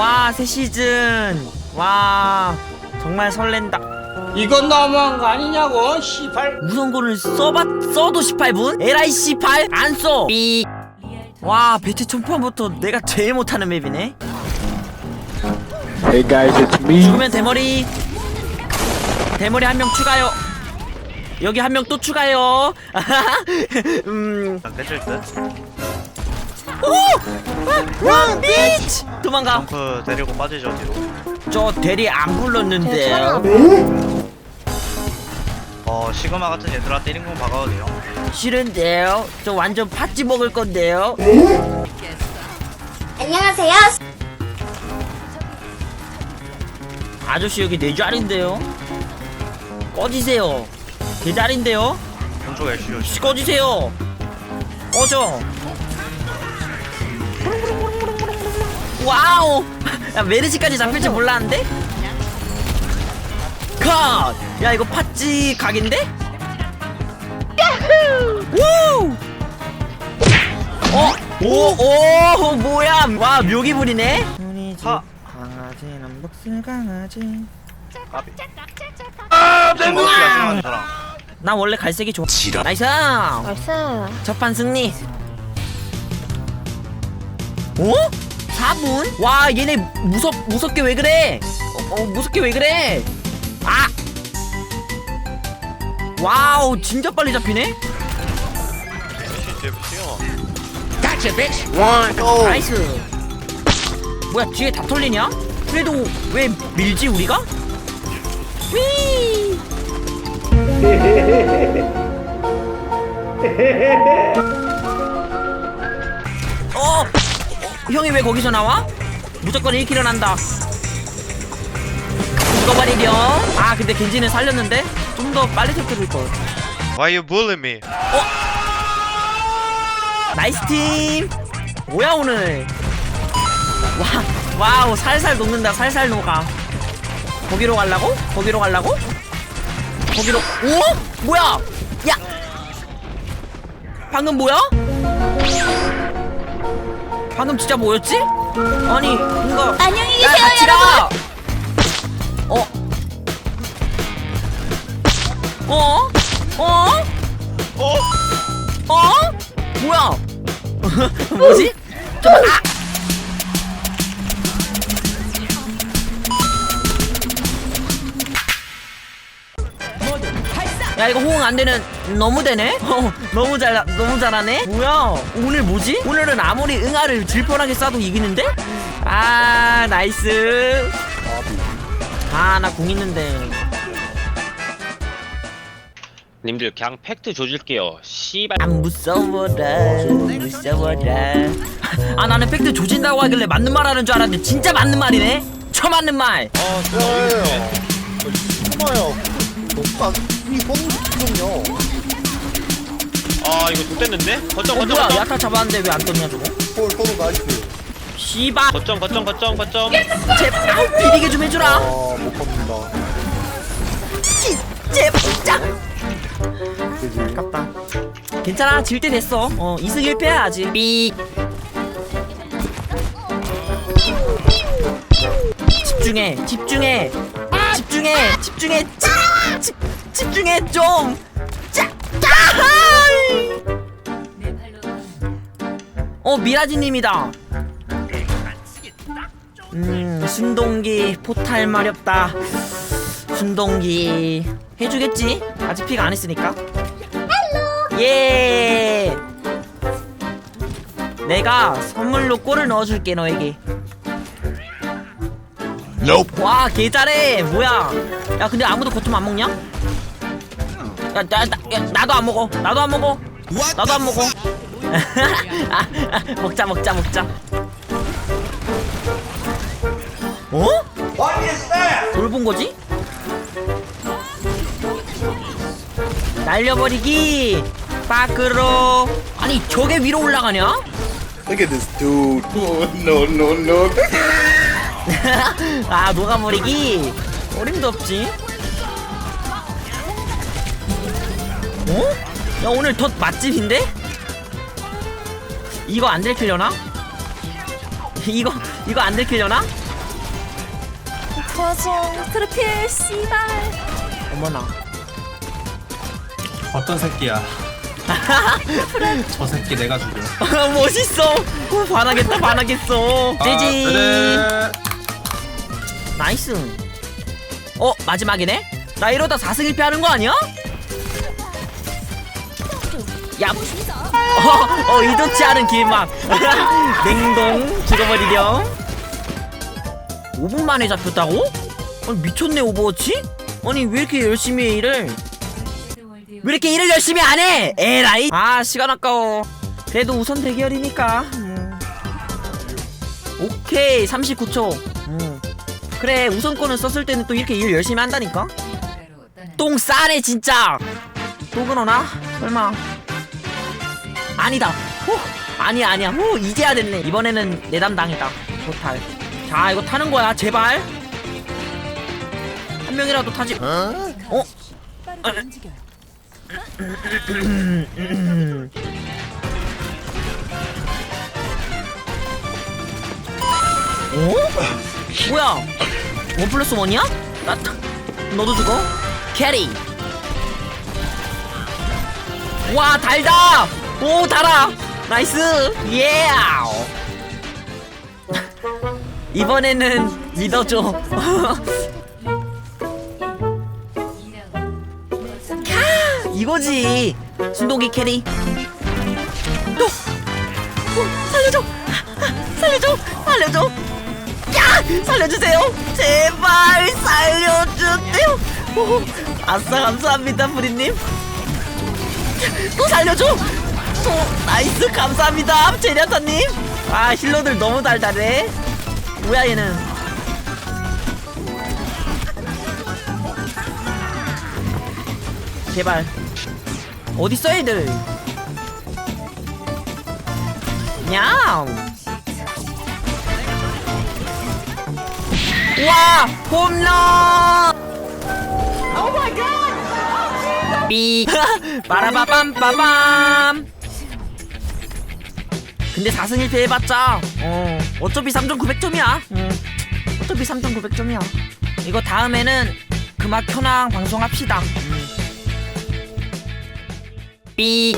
와, 새 시즌. 와, 정말 설렌다. 이건 너무한 거 아니냐고 시발 무선고를 써봤, 써도 18분? LI 18? 안 써! 삐. 와, 배치 총판부터 내가 제일 못하는 맵이네. Hey guys, it's me. 죽으면 대머리. 대머리 한 명 추가요. 여기 한 명 또 추가요. 음, 깨질 듯. 오! 런 비치! 도망가. 점프 데리고 빠지죠 뒤로. 저 대리 안 불렀는데요. 어 시그마 같은 얘들한테 1인공 박아도 돼요. 싫은데요. 저 완전 팥찌 먹을 건데요. 안녕하세요. 아저씨 여기 내 자리인데요. 꺼지세요. 제 자리인데요. 왼쪽 애쉬 조심. 씨, 꺼지세요. 꺼져. 와우. 야 메르시까지 잡힐 줄 몰랐는데. 컷. 야 이거 팥찌 각인데? 우. 어? 오, 오, 뭐야? 와, 묘기 부리네? 우리 집 하. 강아지는 목슬 강아지. 까비. 아, 먹기가 저랑. 나 원래 갈색이 좋아. 나이스! 벌써 첫판 승리. 어? 4분? 와, 얘네 무섭, 무섭게 왜 그래? 어, 어, 무섭게 왜 그래? 아! 와우, 진짜 빨리 잡히네? 나이스. 뭐야, 뒤에 다 털리냐? 그래도 왜 밀지, 우리가? 휘! 형이 왜 거기서 나와? 무조건 1킬은 한다. 죽어버리렴. 아, 근데 겐지는 살렸는데? 좀 더 빨리 터뜨릴걸. Why you bully me? 나이스 팀! 뭐야, 오늘? 와, 와우, 살살 녹는다, 살살 녹아. 거기로 갈라고? 거기로 갈라고? 거기로, 오? 뭐야? 야! 방금 뭐야? 방금 진짜 뭐였지? 아니, 뭔가. 안녕히 야, 계세요, 가! 어? 어? 어? 어? 어? 뭐야? 뭐지? 좀 아! 호응 안 되는 너무 되네? 어, 너무 잘 너무 잘하네. 뭐야? 오늘 뭐지? 오늘은 아무리 응아를 질펀하게 쏴도 이기는데? 아 나이스. 아 나 궁 있는데. 님들 그냥 팩트 줘줄게요. 씨발. 안 무서워라 무서워라 아 나는 팩트 조진다고 하길래 맞는 말 하는 줄 알았는데 진짜 맞는 말이네 처 맞는 말 아, 그래요. 참아요. 너무 이 뽕이군요. 아 이거 좋댔는데? 거점 어 거점 뭐야 거점. 야타 잡았는데 왜 안 떴냐 저거 폴, 폴 나이스. 씨발 거점 거점 거점 거점. 제발 비리게 좀 아, 해주라 못 겁니다. 제발 그지. 아깝다 괜찮아 질 때 됐어 어 2승 1패야 아직 삐 집중해 집중해 집중해 집중해 집, 집, 집중해 좀. 짜, 짜, 어 미라지님이다. 음 순동기 포탈 마렵다. 순동기 해주겠지? 아직 픽안 했으니까. 예! 내가 선물로 골을 넣어줄게 너에게. 와 개 잘해. 뭐야? 야 근데 아무도 거품 안 먹냐? 야, 나, 나, 야 나도 안 먹어 나도 안 먹어 나도 안 먹어 아, 아, 먹자 먹자 먹자 어? 돌본 거지? 날려버리기 밖으로 아니 저게 위로 올라가냐? Look at this dude. No, no, no. 아 녹아버리기 어림도 없지 어? 야 오늘 덧 맛집인데? 이거 안 들키려나? 이거 이거 안 들키려나? 도와줘 트리필 씨발 어머나 어떤 새끼야? 저 새끼 내가 죽여. 멋있어 어, 반하겠다 반하겠어 아, 찌지 그래. 나이스 어 마지막이네? 나 이러다 4승 1패 하는 거 아니야? 야 어, 어 의도치 않은 길막 냉동 죽어버리렴 5분 만에 잡혔다고? 아니 미쳤네 오버워치? 아니 왜 이렇게 열심히 해 일을 왜 이렇게 일을 열심히 안 해? 에라이 아 시간 아까워 그래도 우선 대결이니까 음. 오케이 39초 음. 그래 우선권을 썼을 때는 또 이렇게 일 열심히 한다니까 똥 싸네 진짜 또 그러나? 설마 아니다 후 아니야 아니야 후 이제야 됐네 이번에는 내 담당이다 토탈 자 이거 타는 거야 제발 한 명이라도 타지 어? 어? 뭐야? 원 플러스 원이야? 나 타- 너도 죽어? 캐리. 와 달다. 오 달아. 나이스. 예. 이번에는 믿어줘. 캬, 이거지. 순동기 캐리. 또. 어, 살려줘. 살려줘. 살려줘. 야! 살려주세요! 제발 살려주세요! 오, 아싸 감사합니다 부리님 또 살려줘! 또 나이스 감사합니다 제냐타님. 아 힐러들 너무 달달해. 뭐야 얘는? 제발. 어딨어 얘들? 냐우 와 홈런! 오 마이 갓 삐. 빠라바밤빠밤 근데 4승 1패 해봤자 어 어차피 3,900점이야. 음, 어차피 3,900점이야. 이거 다음에는 그막 현황 방송합시다. 음. 삐